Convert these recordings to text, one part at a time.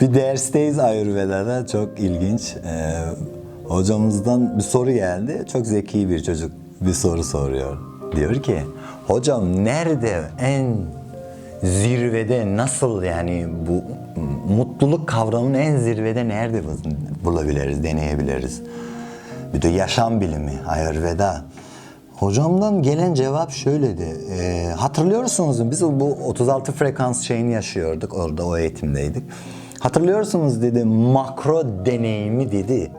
Dersteyiz Ayurveda'da çok ilginç. Ee, hocamızdan bir soru geldi. Çok zeki bir çocuk bir soru soruyor. Diyor ki, hocam nerede en zirvede nasıl yani bu mutluluk kavramını en zirvede nerede bulabiliriz, deneyebiliriz? Bir de yaşam bilimi, Ayurveda. Hocamdan gelen cevap şöyleydi. Ee, hatırlıyorsunuz biz bu 36 frekans şeyini yaşıyorduk orada o eğitimdeydik. Hatırlıyorsunuz dedi makro deneyimi dedi.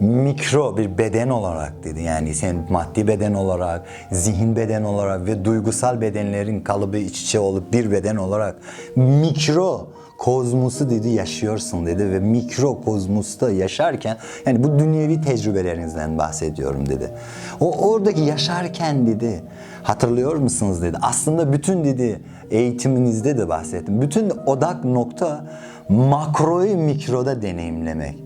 Mikro bir beden olarak dedi. Yani sen maddi beden olarak, zihin beden olarak ve duygusal bedenlerin kalıbı iç içe olup bir beden olarak mikro kozmosu dedi yaşıyorsun dedi ve mikro kozmosta yaşarken yani bu dünyevi tecrübelerinizden bahsediyorum dedi. O oradaki yaşarken dedi hatırlıyor musunuz dedi. Aslında bütün dedi eğitiminizde de bahsettim. Bütün odak nokta makroyu mikroda deneyimlemek.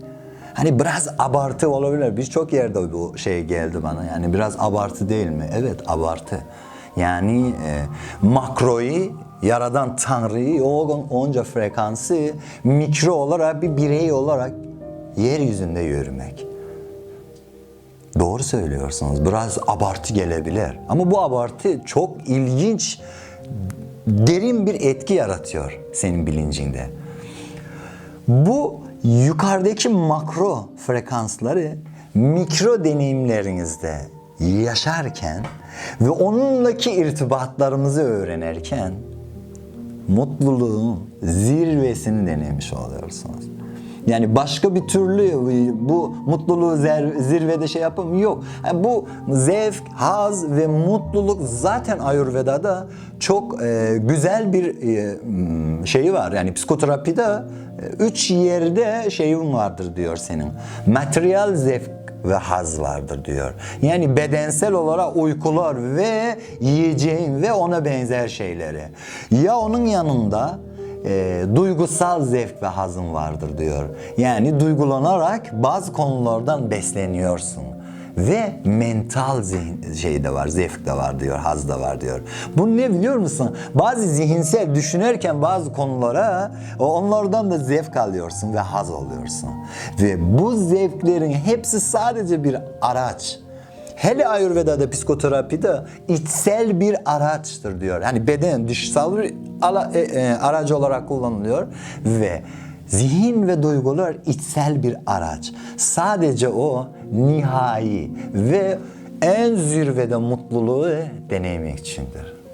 Hani biraz abartı olabilir. Birçok yerde bu şey geldi bana. Yani biraz abartı değil mi? Evet abartı. Yani e, makroyu yaradan Tanrı'yı o onca frekansı mikro olarak bir birey olarak yeryüzünde yürümek. Doğru söylüyorsunuz. Biraz abartı gelebilir. Ama bu abartı çok ilginç, derin bir etki yaratıyor senin bilincinde. Bu yukarıdaki makro frekansları mikro deneyimlerinizde yaşarken ve onunlaki irtibatlarımızı öğrenirken mutluluğun zirvesini denemiş oluyorsunuz. Yani başka bir türlü bu mutluluğu zirvede şey yapım yok. Yani bu zevk, haz ve mutluluk zaten Ayurveda'da çok e, güzel bir e, şeyi var. Yani psikoterapide e, üç yerde şeyin vardır diyor senin. Materyal zevk ve haz vardır diyor. Yani bedensel olarak uykular ve yiyeceğin ve ona benzer şeyleri. Ya onun yanında e, duygusal zevk ve hazın vardır diyor. Yani duygulanarak bazı konulardan besleniyorsun. Ve mental zihin, şey de var, zevk de var diyor, haz da var diyor. Bu ne biliyor musun? Bazı zihinsel düşünürken bazı konulara onlardan da zevk alıyorsun ve haz alıyorsun. Ve bu zevklerin hepsi sadece bir araç. Hele Ayurveda'da psikoterapide içsel bir araçtır diyor. Yani beden dışsal bir ala, e, e, aracı olarak kullanılıyor ve zihin ve duygular içsel bir araç. Sadece o nihai ve en zirvede mutluluğu deneymek içindir.